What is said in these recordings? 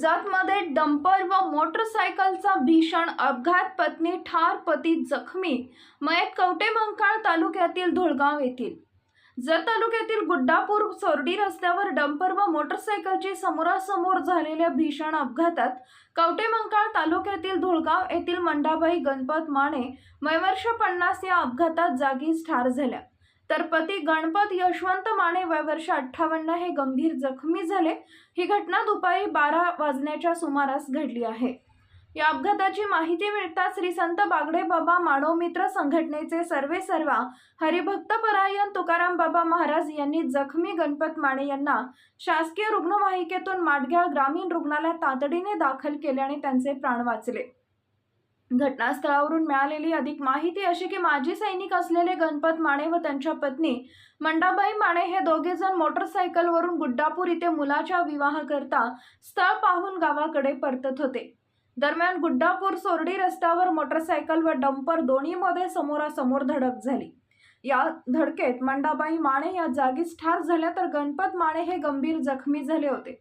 जतमध्ये dumper व मोटरसायकलचा भीषण अपघात पत्नी ठार पती जखमी मयत कवटे मंकाळ तालुक्यातील धुळगाव येथील. जत तालुक्यातील गुड्डापूर सोरडी रस्त्यावर डंपर व मोटरसायकलची समोरासमोर झालेल्या भीषण अपघातात कवटे मंकाळ तालुक्यातील धुळगाव येथील मंडाबाई गणपत माने वयवर्ष पन्नास या अपघातात जागीच ठार झाल्या. तर पती गणपत यशवंत माने वयवर्ष अठ्ठावन्न हे गंभीर जखमी झाले. ही घटना दुपारी बारा वाजण्याच्या सुमारास घडली आहे. या अपघाताची माहिती मिळताच श्री संत बागडे बाबा मानव मित्र संघटनेचे सर्वे सर्वा हरिभक्त परायण तुकाराम बाबा महाराज यांनी जखमी गणपत माने यांना शासकीय रुग्णवाहिकेतून माडग्याळ ग्रामीण रुग्णालयात तातडीने दाखल केले आणि त्यांचे प्राण वाचले. घटनास्थळावरून मिळालेली अधिक माहिती अशी की माजी सैनिक असलेले गणपत माने व त्यांच्या पत्नी मंडाबाई माने हे दोघे जण मोटरसायकलवरून गुड्डापूर इथे मुलाच्या विवाहाकरता स्थळ पाहून गावाकडे परतत होते. दरम्यान गुड्डापूर सोरडी रस्त्यावर मोटरसायकल व डंपर दोन्हीमध्ये समोरासमोर धडक झाली. या धडकेत मंडाबाई माने या जागीच ठार झाल्या तर गणपत माने हे गंभीर जखमी झाले होते.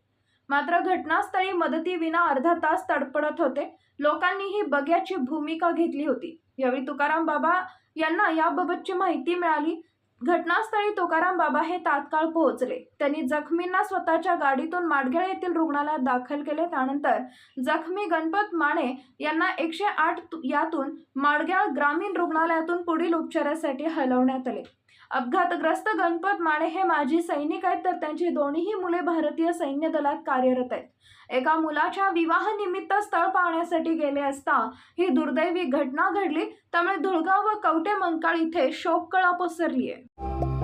मात्र घटनास्थळी मदतीविना अर्धा तास तडपडत होते. लोकांनीही बग्याची भूमिका घेतली होती. यावेळी तुकाराम बाबा यांना याबाबतची माहिती मिळाली. घटनास्थळी तुकाराम बाबा हे तात्काळ पोहोचले. त्यांनी जखमींना स्वतःच्या गाडीतून माडगेळ येथील रुग्णालयात दाखल केले. त्यानंतर जखमी गणपत माने यांना एकशे आठ यातून माडग्याळ ग्रामीण रुग्णालयातून पुढील उपचारासाठी हलवण्यात आले. अपघातग्रस्त गणपत माने हे माजी सैनिक आहेत तर त्यांची दोन्हीही मुले भारतीय सैन्य दलात कार्यरत आहेत. एका मुलाच्या विवाहानिमित्त स्थळ पाहण्यासाठी गेले असता ही दुर्दैवी घटना घडली. त्यामुळे धुळगाव व कवटे मंकाळ इथे शोककळा पसरली आहे